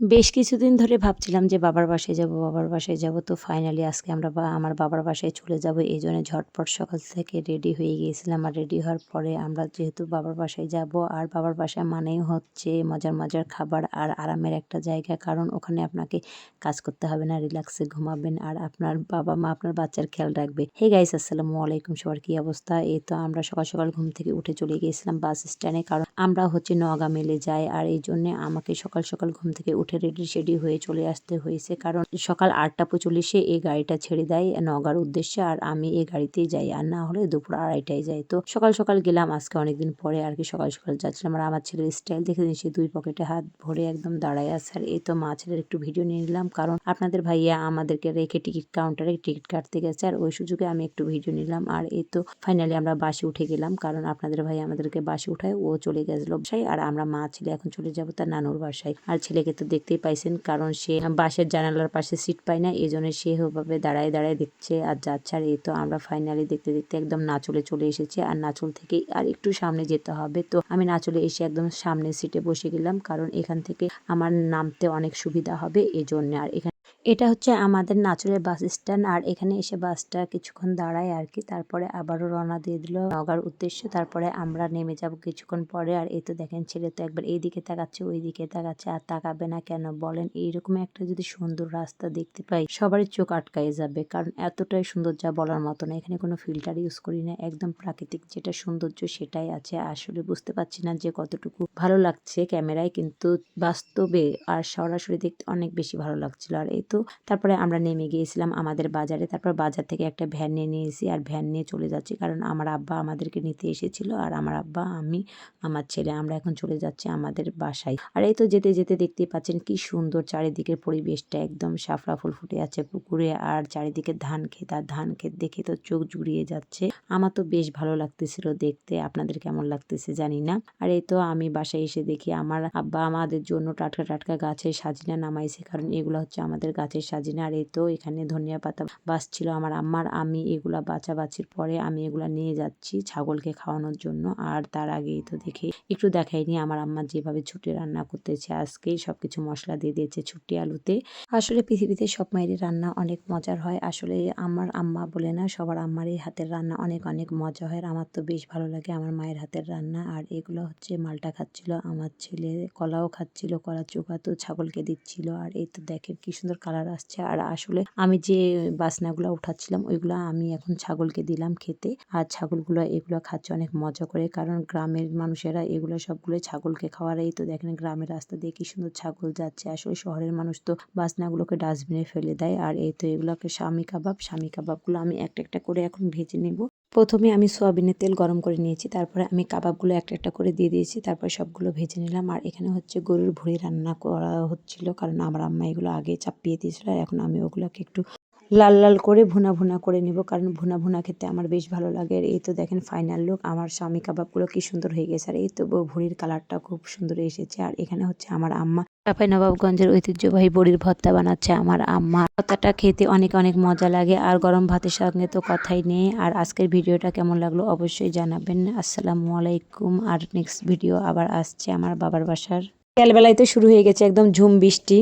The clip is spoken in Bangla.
বেশ কিছুদিন ধরে ভাবছিলাম যে বাবার বাসায় যাব, বাবার বাসায় যাব। তো ফাইনালি আজকে আমরা বা, আমার বাবার বাসায় চলে যাব। এই জন্য ঝটপট সকাল থেকে রেডি হয়ে গিয়েছিলাম। আর রেডি হওয়ার পরে আমরা যেহেতু বাবার বাসায় যাব, আর বাবার বাসায় মানেই হচ্ছে মজার মজার খাবার আর আরামের একটা জায়গা। কারণ ওখানে আপনাকে কাজ করতে হবে না রিল্যাক্সে ঘুমাবেন। আর আপনার বাবা মা, আপনার বাচ্চার খেয়াল রাখবে। হে গাইস আসসালামু আলাইকুম। সবার কী অবস্থা? এই তো আমরা সকাল সকাল ঘুম থেকে উঠে চলে গিয়েছিলাম বাস স্ট্যান্ডে কারণ আমরা হচ্ছে নগা মেলে যাই। আর এই জন্যে আমাকে সকাল সকাল ঘুম থেকে উঠে রেডি শেডি হয়ে চলে আসতে হয়েছে। কারণ সকাল আটটা পঁচল্লিশে এই গাড়িটা ছেড়ে দেয় নগার উদ্দেশ্যে আর আমি এই গাড়িতেই যাই। আর না হলে দুপুর আড়াইটায় যাই। তো সকাল সকাল গেলাম, আজকে অনেকদিন পরে আর কি সকাল সকাল যাচ্ছিলাম। আর আমার ছেলের স্টাইল দেখে নিয়েছি, দুই পকেটে হাত ভরে একদম দাঁড়ায় আছে। আর এই তো মা ছেলের একটু ভিডিও নিয়ে নিলাম। কারণ আপনাদের ভাইয়া আমাদেরকে রেখে টিকিট কাউন্টারে টিকিট কাটতে গেছে। আর ওই সুযোগে আমি একটু ভিডিও নিলাম। আর এই তো ফাইনালি আমরা বাসে উঠে গেলাম। কারণ আপনাদের ভাই আমাদেরকে বাসে উঠায় ও চলে গেছিল বাসায়। আর আমরা মা ছেলে এখন চলে যাব তার নানুর বাসায়। আর ছেলেকে তো দেখতেই পাইছেন, কারণ সে বাসের জানালার পাশে সিট পায় না, এই জন্য সে ওভাবে দাঁড়ায় দাঁড়ায় দেখছে আর যাচ্ছে। আর এই তো আমরা ফাইনালি দেখতে দেখতে একদম নাচলে চলে এসেছি, আর নাচল থেকে আর একটু সামনে যেতে হবে। তো আমি নাচলে এসে একদম সামনে সিটে বসে গেলাম, কারণ এখান থেকে আমার নামতে অনেক সুবিধা হবে, এই জন্য। আর এখানে এটা হচ্ছে আমাদের নাচুরের বাস স্ট্যান্ড। আর এখানে এসে বাসটা কিছুক্ষণ দাঁড়ায় আর কি। তারপরে আবারও রওনা দিয়ে দিল নগার উদ্দেশ্যে। তারপরে আমরা নেমে যাব কিছুক্ষণ পরে। আর এই তো দেখেন, ছেলে তো একবার এই দিকে তাকাচ্ছে ওই দিকে তাকাচ্ছে। আর তাকাবে না কেন বলেন? এইরকম একটা যদি সুন্দর রাস্তা দেখতে পাই, সবারই চোখ আটকায় যাবে। কারণ এতটাই সুন্দর যা বলার মতো না। এখানে কোনো ফিল্টার ইউজ করি না। একদম প্রাকৃতিক যেটা সৌন্দর্য সেটাই আছে। আসলে বুঝতে পারছি না যে কতটুকু ভালো লাগছে ক্যামেরায়। কিন্তু বাস্তবে আর সরাসরি দেখতে অনেক বেশি ভালো লাগছিল। আর এই তো তারপরে আমরা নেমে গিয়েছিলাম আমাদের বাজারে। তারপর বাজার থেকে একটা ভ্যান নিয়ে নিয়েছি আর ভ্যান নিয়ে চলে যাচ্ছি কারণ আমার আব্বা আমাদেরকে নিতে এসেছিল আর আমার আব্বা, আমি, আমার ছেলে আমরা এখন চলে যাচ্ছি আমাদের বাসায়। আর এই তো যেতে যেতে দেখতেই পাচ্ছেন কি সুন্দর চারিদিকের পরিবেশটা একদম সাফরা ফুল ফুটে আছে পুকুরে আর চারিদিকে ধান ক্ষেত আর ধান ক্ষেত দেখে তো চোখ জুড়িয়ে যাচ্ছে। আমার তো বেশ ভালো লাগতেছিল দেখতে, আপনাদের কেমন লাগতেছে জানি না। আর এই তো আমি বাসায় এসে দেখি আমার আব্বা আমাদের জন্য টাটকা টাটকা গাছে সাজিনা নামাইছে কারণ এগুলো হচ্ছে আমাদের গাছের সাজিনা। আর এই তো এখানে ধনিয়া পাতা বাঁচছিল আমার আম্মার। আমি এগুলা বাছা বাছির পরে আমি এগুলা নিয়ে যাচ্ছি ছাগলকে খাওয়ানোর জন্য। আর তার আগেই তো দেখে একটু দেখাইনি, আমার আম্মা যেভাবে ছুটি রান্না করতেছে, আজকেই সবকিছু মশলা দিয়ে দিয়েছে ছুটি আলুতে। আসলে পৃথিবীতে সব মায়েরই রান্না অনেক মজার হয়। আসলে আমার আম্মা বলে না, সবার আম্মার এই হাতের রান্না অনেক অনেক মজা হয়। আমার তো বেশ ভালো লাগে আমার মায়ের হাতের রান্না। আর এগুলো হচ্ছে মালটা খাচ্ছিল, আমার ছেলে কলাও খাচ্ছিল, কলা চোখা তো ছাগলকে দিচ্ছিল। আর এই তো দেখেন কি সুন্দর কালার আসছে। আর আসলে আমি যে বাসনাগুলো উঠাচ্ছিলাম, ওইগুলো আমি এখন ছাগলকে দিলাম খেতে। আর ছাগলগুলো এগুলো খাচ্ছে অনেক মজা করে। কারণ গ্রামের মানুষেরা এগুলো সবগুলো ছাগলকে খাওয়ার এই তো দেখেন গ্রামের রাস্তা দিয়ে কি সুন্দর ছাগল যাচ্ছে। আসলে শহরের মানুষ তো বাসনাগুলোকে ডাস্টবিনে ফেলে দেয়। আর এই তো এগুলোকে স্বামী কাবাব, স্বামী কাবাবগুলো আমি একটা একটা করে এখন ভেজে নেব। প্রথমে আমি সোয়াবিনের তেল গরম করে নিয়েছি, তারপরে আমি কাবাবগুলো একটা একটা করে দিয়ে দিয়েছি, তারপরে সবগুলো ভেজে নিলাম। আর এখানে হচ্ছে গরুর ভুঁড়ি রান্না করা হচ্ছিল, কারণ আমার আম্মা এগুলো আগে চাপিয়ে দিয়েছিল, আর এখন আমি ওগুলোকে একটু লাল লাল করে ভুনা ভুনা করে নিব, কারণ ভুনা ভুনা খেতে আমার বেশ ভালো লাগে। আর এই তো দেখেন ফাইনাল লুক আমার স্বামী কাবাবগুলো কি সুন্দর হয়ে গেছে। আর এই তো ভুঁড়ির কালারটা খুব সুন্দর এসেছে। আর এখানে হচ্ছে আমার আম্মা। চাপাই নবাবগঞ্জের ঐতিহ্যবাহী বড়ির ভর্তা বানাচ্ছে আমার আম্মা। ভর্তাটা খেতে অনেক অনেক মজা লাগে, আর গরম ভাতের সঙ্গে তো কথাই নেই। আর আজকের ভিডিওটা কেমন লাগল অবশ্যই জানাবেন। আসসালামু আলাইকুম। আর নেক্সট ভিডিও আবার আসছে আমার বাবার বাসার। বিকালবেলায় তো শুরু হয়ে গেছে একদম ঝুম বৃষ্টি।